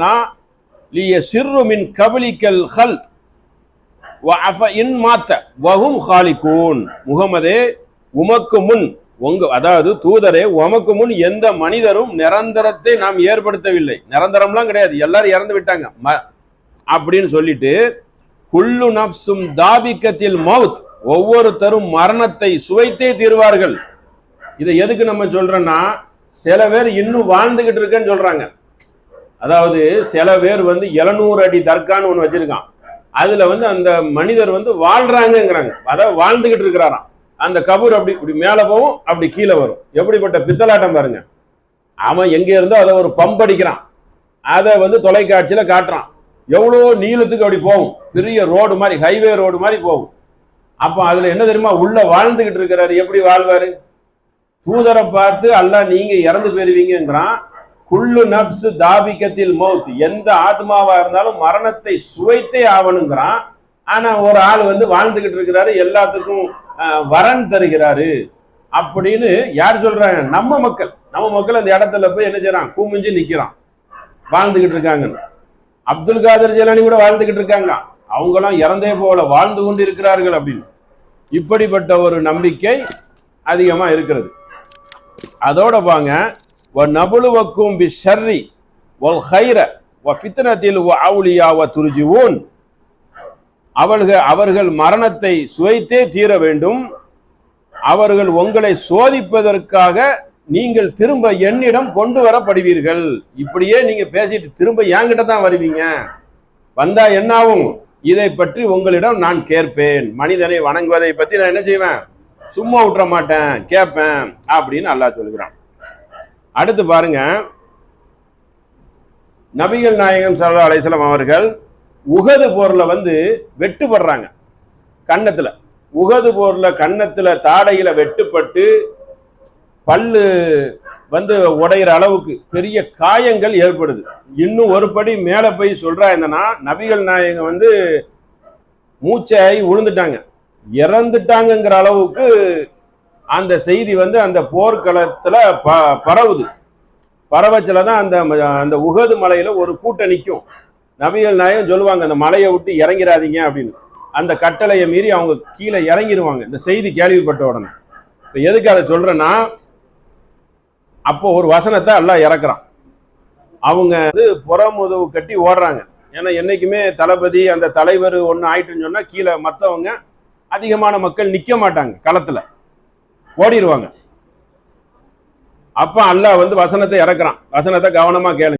அர்சல்னா லிய சிறு கபலிக்கல் ஹல்த் இன் மாத்த வகும் ஹாலிகூன். முகமதே உமக்கு முன் உங்க அதாவது தூதரே உமக்கு முன் எந்த மனிதரும் நிரந்தரத்தை நாம் ஏற்படுத்தவில்லை. நிரந்தரம்லாம் கிடையாது எல்லாரும் இறந்து விட்டாங்க. ம- அப்படின்னு சொல்லிட்டு குல்லு நப்சும் தாபிக்கத்தில் மவுத். ஒவ்வொருத்தரும் மரணத்தை சுவைத்தே தீர்வார்கள். இதை எதுக்கு நம்ம சொல்றோம்னா சில பேர் இன்னும் வாழ்ந்துகிட்டு இருக்கேன்னு சொல்றாங்க. அதாவது சில பேர் வந்து 700 அடி தர்கான்னு ஒன்று வச்சிருக்கான். அதுல வந்து அந்த மனிதர் வந்து வாழ்கிறாங்கங்கிறாங்க அதாவது வாழ்ந்துகிட்டு இருக்கிறாராம். அந்த கபூர் அப்படி இப்படி மேலே போகும் அப்படி கீழே வரும். எப்படிப்பட்ட பித்தலாட்டம் பாருங்க. அவன் எங்கே இருந்தோ அதை ஒரு பம்ப் அடிக்கிறான். அதை வந்து தொலைக்காட்சியில் காட்டுறான். எவ்வளோ நீளத்துக்கு அப்படி போகும். பெரிய ரோடு மாதிரி ஹைவே ரோடு மாதிரி போகும். அப்போ அதில் என்ன தெரியுமா? உள்ளே வாழ்ந்துக்கிட்டு இருக்கிறாரு. எப்படி வாழ்வாரு? தூதரை பார்த்து அல்ல நீங்கள் இறந்து போயிருவீங்கங்கிறான். குள்ளு நப்சு தாபிக்கத்தில் மௌத். எந்த ஆத்மாவா இருந்தாலும் மரணத்தை சுவைத்தே ஆவணுங்கிறான். ஆனா ஒரு ஆள் வந்து வாழ்ந்துகிட்டு இருக்கிறாரு எல்லாத்துக்கும் வரன் தருகிறாரு. அப்படின்னு யார் சொல்றாங்க? நம்ம மக்கள். நம்ம மக்கள் அந்த இடத்துல போய் என்ன செய்யறான் கூமிஞ்சு நிக்கிறான். வாழ்ந்துகிட்டு இருக்காங்கன்னு. அப்துல் காதர் ஜெலானி கூட வாழ்ந்துகிட்டு இருக்காங்க. அவங்களாம் இறந்தே போல வாழ்ந்து கொண்டு இருக்கிறார்கள் அப்படின்னு. இப்படிப்பட்ட ஒரு நம்பிக்கை அதிகமா இருக்கிறது. அதோட பாங்க வ நபுலுவக்கும் பி ஷர்ரி ஹைர வ ஃபித்னத்தில் ஒ அவுலியா வ துருஜிவோன் அவர்கள் அவர்கள் மரணத்தை சுவைத்தே தீர வேண்டும். அவர்கள் உங்களை சோதிப்பதற்காக நீங்கள் திரும்ப என்னிடம் கொண்டு வரப்படுவீர்கள். இப்படியே நீங்க பேசிட்டு திரும்ப என்கிட்ட தான் வருவீங்க. வந்தா என்னாகும்? இதை பற்றி உங்களிடம் நான் கேட்பேன். மனிதனை வணங்குவதை பற்றி நான் என்ன செய்வேன்? சும்மா விட்டுற மாட்டேன். கேட்பேன். அப்படின்னு அல்லாஹ் சொல்கிறான் அடுத்து பாருங்க. நபிகள் நாயகம் சல்லா அலிஸ்லாம் அவர்கள் உகது போர்ல வந்து வெட்டுப்படுறாங்க. கன்னத்துல. உகது போர்ல கன்னத்துல தாடையில் வெட்டுப்பட்டு பல்லு வந்து உடையிற அளவுக்கு பெரிய காயங்கள் ஏற்படுது. இன்னும் ஒரு படி மேல போய் சொல்றா என்னன்னா நபிகள் நாயகம் வந்து மூச்சை விழுந்துட்டாங்க இறந்துட்டாங்கங்கிற அளவுக்கு அந்த செய்தி வந்து அந்த போர்க்களத்தில் ப பரவுது. பரவச்சில தான் அந்த அந்த உகது மலையில் ஒரு கூட்டம் நிற்கும் நபிகள் நாயகம் சொல்லுவாங்க அந்த மலையை விட்டு இறங்கிறாதீங்க அப்படின்னு. அந்த கட்டளையை மீறி அவங்க கீழே இறங்கிடுவாங்க இந்த செய்தி கேள்விப்பட்ட உடனே. இப்போ எதுக்கு அதை சொல்கிறேன்னா அப்போ ஒரு வசனத்தை எல்லாம் இறக்குறான். அவங்க வந்து புறமுதவு கட்டி ஓடுறாங்க. ஏன்னா என்றைக்குமே தளபதி அந்த தலைவர் ஒன்று ஆயிட்டுன்னு சொன்னால் கீழே மற்றவங்க அதிகமான மக்கள் நிற்க மாட்டாங்க களத்தில். ஓடிடுவாங்க அப்ப அல்லாஹ் வந்து வசனத்தை இறக்குறான். வசனத்தை கவனமா கேளு.